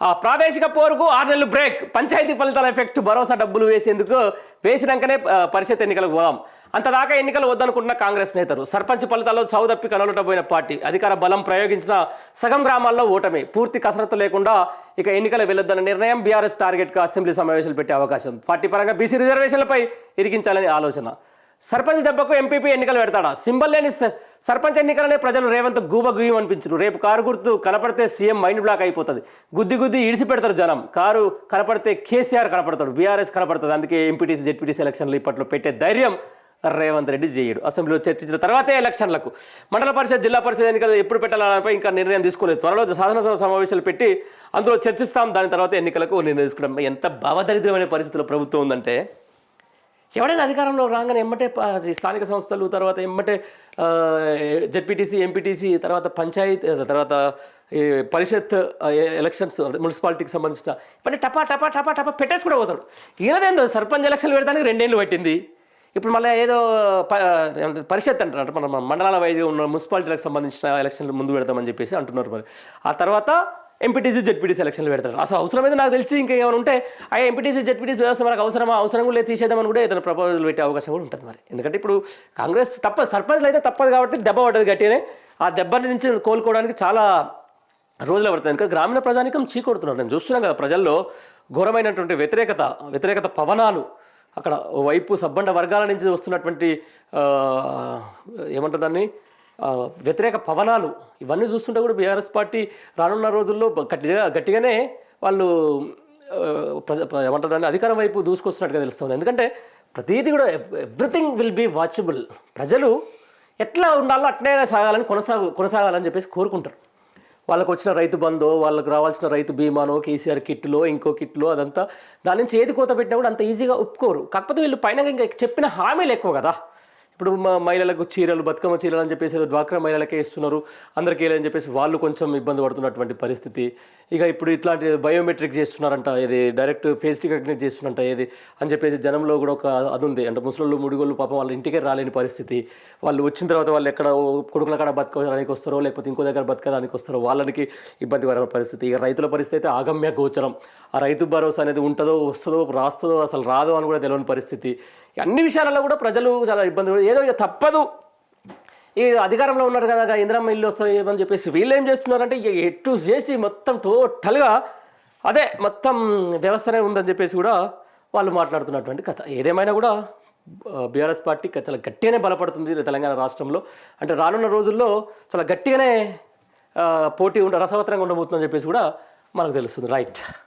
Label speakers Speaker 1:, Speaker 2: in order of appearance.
Speaker 1: ఆ ప్రాదేశిక పోరుకు ఆరు నెలలు బ్రేక్. పంచాయతీ ఫలితాల ఎఫెక్ట్ భరోసా డబ్బులు వేసేందుకు వేసినాకనే పరిషత్ ఎన్నికలకు పోదాం. అంతదాకా ఎన్నికలు వద్దనుకుంటున్న కాంగ్రెస్ నేతలు. సర్పంచ్ ఫలితాల్లో సౌదప్పి కనులటపోయిన పార్టీ. అధికార బలం ప్రయోగించిన సగం గ్రామాల్లో ఓటమి. పూర్తి కసరత్తు లేకుండా ఇక ఎన్నికలు వెళ్ళొద్దన్న నిర్ణయం బీఆర్ఎస్ టార్గెట్గా అసెంబ్లీ సమావేశాలు పెట్టే అవకాశం. పార్టీ పరంగా బీసీ రిజర్వేషన్లపై ఇరికించాలని ఆలోచన. సర్పంచ్ దెబ్బకు ఎంపీపీ ఎన్నికలు పెడతాడా? సింబల్ లేని స- సర్పంచ్ ఎన్నికలనే ప్రజలు రేవంత్ గూబ గుయ్యం అనిపించరు. రేపు కారు గుర్తు కనపడితే సీఎం మైండ్ బ్లాక్ అయిపోతుంది. గుద్ది గుద్ది ఇడిసి పెడతారు జనం. కారు కనపడితే కేసీఆర్ కనపడతాడు బీఆర్ఎస్ కనపడుతుంది. అందుకే ఎంపీటీసీ జెడ్పీటీసీ ఎలక్షన్లు ఇప్పట్లో పెట్టే ధైర్యం రేవంత్ రెడ్డి చేయడు. అసెంబ్లీలో చర్చించిన తర్వాతే ఎలక్షన్లకు. మండల పరిషత్ జిల్లా పరిషత్ ఎన్నికలు ఎప్పుడు పెట్టాలనిపై ఇంకా నిర్ణయం తీసుకోలేదు. త్వరలో శాసనసభ సమావేశాలు పెట్టి అందులో చర్చిస్తాం. దాని తర్వాత ఎన్నికలకు నిర్ణయం తీసుకుంటాం ఎంత భావదరిద్రమైన పరిస్థితిలో ప్రభుత్వం ఉందంటే ఎవడైనా అధికారంలో రాగానే ఎమ్మటే ఈ స్థానిక సంస్థలు తర్వాత ఎమ్మటే జెడ్పీటీసీ ఎంపీటీసీ తర్వాత పంచాయతీ తర్వాత ఈ పరిషత్ ఎలక్షన్స్ మున్సిపాలిటీకి సంబంధించిన ఇవన్నీ టపా టపా టపా టపా పెట్టేసి కూడా పోతాడు. ఈయనదేందో సర్పంచ్ ఎలక్షన్లు పెడతానికి రెండేళ్ళు పట్టింది. ఇప్పుడు మళ్ళీ ఏదో పరిషత్ అంటారు మన మండలాల వైద్యం ఉన్న మున్సిపాలిటీలకు సంబంధించిన ఎలక్షన్లు ముందు పెడతామని చెప్పేసి అంటున్నారు మరి. ఆ తర్వాత ఎంపీటీసీ జెడ్పీటీసీ సెలక్షన్లు పెడతారు. అసలు అవసరమైతే నాకు తెలిసి ఇంకా ఏమైనా ఉంటే ఆ ఎంపీటీసీ జెడ్పీటీసీ వ్యవస్థ మనకు అవసరమా? అవసరం కూడా లేదు తీసేద్దామని కూడా ఏదైనా ప్రపోజల్ పెట్టే అవకాశం కూడా ఉంటుంది మరి. ఎందుకంటే ఇప్పుడు కాంగ్రెస్ తప్పదు సర్పంచ్లు అయితే తప్పదు కాబట్టి దెబ్బ పడ్డది గట్టినే ఆ దెబ్బ నుంచి కోలుకోవడానికి చాలా రోజులు పడుతుంది. ఇంకా గ్రామీణ ప్రజానికం చీకొడుతున్నారు. నేను చూస్తున్నాం కదా ప్రజల్లో ఘోరమైనటువంటి వ్యతిరేకత వ్యతిరేకత పవనాలు. అక్కడ వైపు సబ్బండ వర్గాల నుంచి వస్తున్నటువంటి ఏమంటారు దాన్ని? వ్యతిరేక పవనాలు ఇవన్నీ చూస్తుంటే కూడా బీఆర్ఎస్ పార్టీ రానున్న రోజుల్లో గట్టిగా గట్టిగానే వాళ్ళు ప్రజ ఏమంటారు దాన్ని అధికారం వైపు దూసుకొస్తున్నట్టుగా తెలుస్తుంది. ఎందుకంటే ప్రతిదీ కూడా ఎవ్రీథింగ్ విల్ బీ వాచబుల్. ప్రజలు ఎట్లా ఉండాలో అట్నే సాగాలని కొనసాగు కొనసాగాలని చెప్పేసి కోరుకుంటారు. వాళ్ళకు వచ్చిన రైతు బంధో వాళ్ళకు రావాల్సిన రైతు బీమానో కేసీఆర్ కిట్లో ఇంకో కిట్లో అదంతా దాని నుంచి ఏది కోత పెట్టినా కూడా అంత ఈజీగా ఒప్పుకోరు. కాకపోతే వీళ్ళు పైన ఇంకా చెప్పిన హామీలు ఎక్కువ కదా. ఇప్పుడు మా మహిళలకు చీరలు బతుకమ్మ చీరలు అని చెప్పేసి డ్వాక్రా మహిళలకే ఇస్తున్నారు. అందరికీ అని చెప్పేసి వాళ్ళు కొంచెం ఇబ్బంది పడుతున్నటువంటి పరిస్థితి. ఇక ఇప్పుడు ఇట్లాంటి బయోమెట్రిక్ చేస్తున్నారంట ఇది డైరెక్ట్ ఫేస్ రికగ్నైజ్ చేస్తున్నారంట ఏది అని చెప్పేసి జనంలో కూడా ఒక అది ఉంది. అంటే ముసలోళ్ళు ముడిగోళ్ళు పాపం వాళ్ళ ఇంటికే రాలేని పరిస్థితి. వాళ్ళు వచ్చిన తర్వాత వాళ్ళు ఎక్కడ కొడుకుల కాడ బతకడానికి వస్తారో లేకపోతే ఇంకో దగ్గర బతకడానికి వస్తారో వాళ్ళకి ఇబ్బందికరమైన పరిస్థితి. ఇక రైతుల పరిస్థితి అయితే ఆగమ్య గోచరం. ఆ రైతు భరోసా అనేది ఉంటుందో వస్తుందో రాస్తుందో అసలు రాదో అని కూడా తెలియని పరిస్థితి. అన్ని విషయాలలో కూడా ప్రజలు చాలా ఇబ్బంది ఏదో ఇక తప్పదు. ఈ అధికారంలో ఉన్నారు కదా ఇందిరమ్మ ఇల్లు వస్తాయి అని చెప్పేసి వీళ్ళు ఏం చేస్తున్నారంటే ఇక ఎటు చేసి మొత్తం టోటల్గా అదే మొత్తం వ్యవస్థనే ఉందని చెప్పేసి కూడా వాళ్ళు మాట్లాడుతున్నటువంటి కథ. ఏదేమైనా కూడా బీఆర్ఎస్ పార్టీ చాలా గట్టిగానే బలపడుతుంది తెలంగాణ రాష్ట్రంలో. అంటే రానున్న రోజుల్లో చాలా గట్టిగానే పోటీ ఉండ రసవత్తరంగా ఉండబోతుందని చెప్పేసి కూడా మనకు తెలుస్తుంది. రైట్.